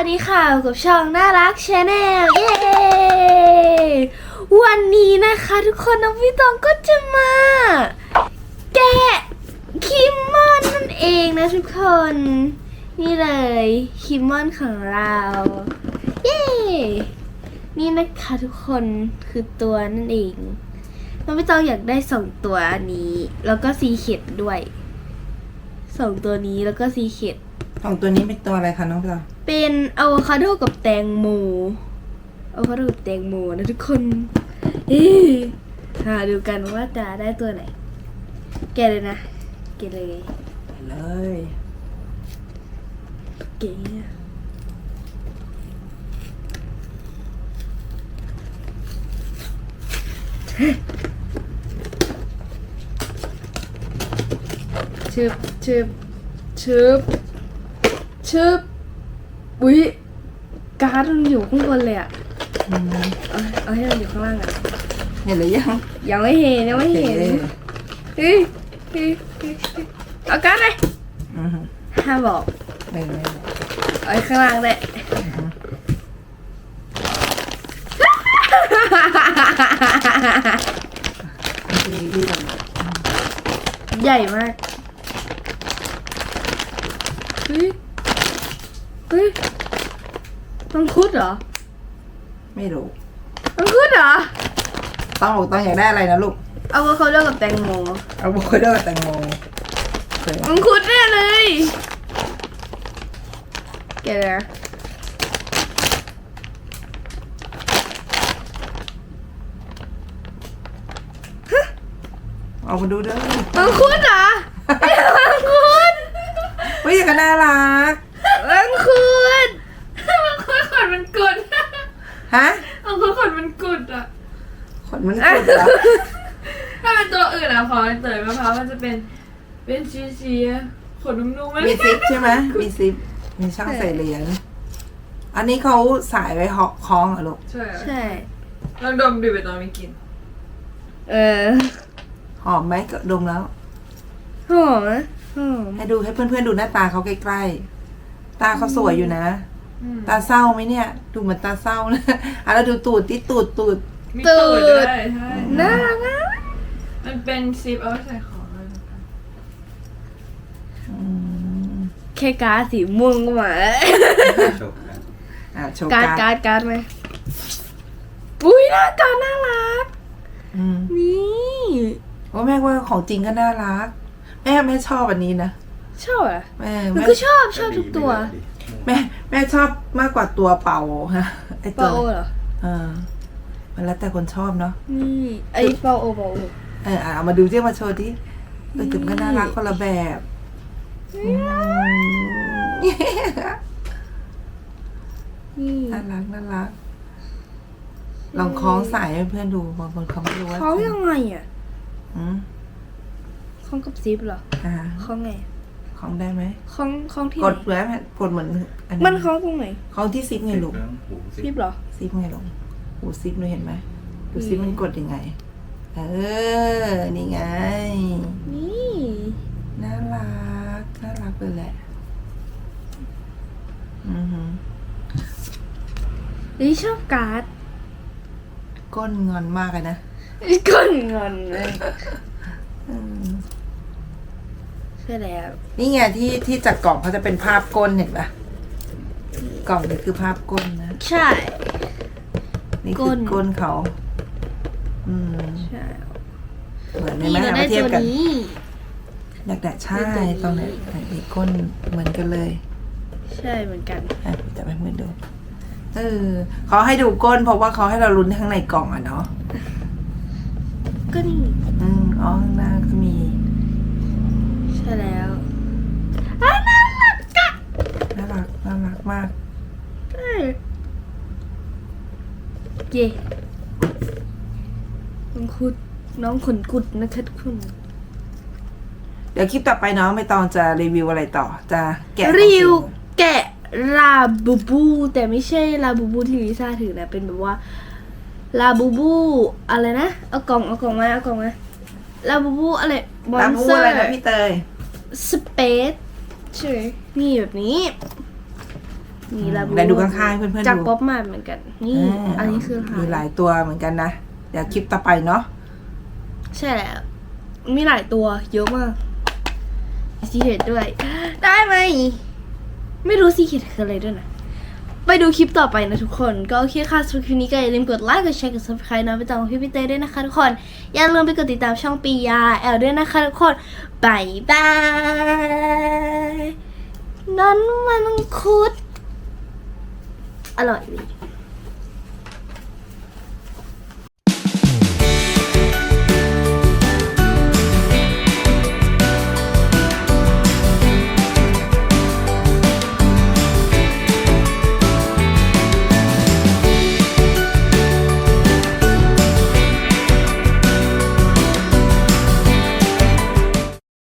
วัสดีค่ะกับช่องน่ารักชาแนลเย้วันนี้นะคะทุกคนน้องพี่ตองก็จะมา แกะคิมมอนนั่นเองนะทุกคน นี่เลยคิมมอนของเราเย้นี่นะคะทุกคนคือตัวนั่นเองน้องพี่ตองอยากได้สองตัวนี้ แล้วก็ซีเข็ดด้วยสองตัวนี้แล้วก็ซีเข็ดสองตัวนี้เป็นตัวอะไรคะน้องปลา เป็นอะโวคาโดกับแตงโมอะโวคาโดกับแตงโมนะทุกคนเอ๊ะหาดูกันว่าจะได้ตัวไหน แกะเลยนะ แกะเลยไปเลยเก๋ชึบชึบชึบชึบ อุ้ยการ์ดมันอยู่ข้างบนเลยอะอืมเอาเอาให้มันอยู่ข้างล่างอะเห็นหรือยังยังไม่เห็นยังไม่โอเคเห็นเฮ้ยเฮ้ยเฮ้ยเฮ้ยเอาการ์ดเลยอือฮึห้ามบอกไม่ไม่ไม่เอาไว้ข้างล่างเลยอือฮึดีดีจังใหญ่มาก เฮ้ย เฮ้ย มังคุดเหรอไม่รู้ มังคุดเหรอต้องบอกต้องอยากได้อะไรนะลูก เอาวาคาโดกับแตงโมเอาโวคาโดกับแตงโมเคยมังคุดแน่เลยแกะเลยนะเอามาดูเด้อมังคุดเหรอ มังคุด เฮ้ยอย่างกันน่ารัก มังคุด มังคุดขนมันกุด ฮะมังคุดขนมันกุดอะ ขนมันกุดเหรอถ้าเป็นตัวอื่นอะพอเป็นเตยมะพร้าวมันจะเป็น เป็นชีชีอะขนนุ่มๆไม่มีซิปใช่ไหมมีซิปมีช่องใส่เหรียญอันนี้เขาสายไว้หอกคล้องเหรอลูกใช่ใช่ ลองดมดูไปตอนไม่กิน เออหอมไหมก็ดมแล้วหอมนะหอมให้ดูให้เพื่อนๆดูหน้าตาเขาใกล้ๆตาเขาสวยอยู่นะ อืมตาเศร้าไหมเนี่ย ดูเหมือนตาเศร้านะอะแล้วดูตูดที่ตูดตูดมีตูดด้วยใช่น่ารักนะมันเป็นซิปเอาไว้ใส่ของเลยนะคะอืมแค่การ์ดสีม่วงก็มาแล้วอะโชว์การ์ดการ์ดการ์ดการ์ดไหมอุ้ยหน้าตาน่ารัก อืมนี่โอ้แม่ว่าของจริงก็น่ารัก แม่แม่ชอบอันนี้นะชอบอะแม่มันแม่ก็ชอบชอบทุกตัวแม่ แม่ชอบมากกว่าตัวเป่าฮะไอเปตัวาโอเหรอ เออมันแล้วแต่คนชอบเนาะนี่ไอ้เปาโอเปาโอเอออะเอามาดูที่มาโชว์ดิเออแต่มันก็น่ารักคนละแบบอืมนี่น่ารักน่ารักลองคล้องสายให้เพื่อนดูบางคนเขาไม่รู้ว่าเขายังไงอะอืมคล้องกับซิปเหรออ่าคล้องไง คล้องได้ไหมคล้องคล้องที่กไหดนไว้ไหมกดเหมือนอันมันคล้องตรงไหนคล้องที่ซิปไงลูกซิปเหรอ ซิปไงลูกหูซิปหนูเห็นไหมดูอืมซิปมันกดยังไง เออ นี่ไง นี่น่ารักน่ารักเลยแหละ อือหือนี่ชอบการ์ดก้นงอนมากเลยนะก้นงอนเลย อืม ใช่แล้วนี่ไงที่ที่จากกล่องเขาจะเป็นภาพก้นเห็นปะกล่องนี่คือภาพก้นนะ ใช่ นี่ก้คือนก้นเขา อืมใช่เหมือนไหมนี่แม่เราเอาได้มาเทียตับวกันนี้ ดักแดดใช่ได้ตัวนี้ ตรงไหนนี่ก้นเหมือนกันเลยใช่เหมือนกัน อะจะไปมือดูเออเขาให้ดูก้นเพราะว่าเขาให้เราลุ้นข้างในกล่องอะเนาะก็นี่ อืมอ๋อข้างหน้าก็มี ใช่แล้วอ้าน่ารักอะ น่ารัก น่ารักมาก เออ เย่น้องคุดน้องขนกุดนะคะทุกคนเดี๋ยวคลิปต่อไปน้องไม่ตองจะรีวิวอะไรต่อ จะแกะรีวแกะลาบูบู แต่ไม่ใช่ลาบูบูที่ลิซ่าถือนะ เป็นแบบว่าลาบูบูอะไรนะเอากล่องเอากล่องมาเอากล่องมาลาบูบูอะไรมอตามนพูเซดออะไรร์นะพี่เตยสเปซใช่ไหมนี่แบบนี้ มีลาบูไหนดูข้างๆให้เพื่อนๆจากดูป๊อปมาเหมือนกัน นี่าอันนี้คือมีหลายตัวเหมือนกันนะ เดี๋ยวคลิปต่อไปเนาะ ใช่แล้วมีหลายตัวเยอะมากซีเ e ดด้วย ได้ไหม ไม่รู้ซีเ e ดคืออะไรด้วยนะ ไปดูคลิปต่อไปนะทุกคน ก็โอเคค่ะสำหรับคลิปนี้ก็อย่าลืมกดไลค์กดแชร์กด subscribe นะไปตามพี่พี่เต้ด้วยนะคะทุกคน อย่าลืมไปกดติดตามช่องปียาแอลด้วยนะคะทุกคนบายบาย นั่นมันคุด อร่อยดี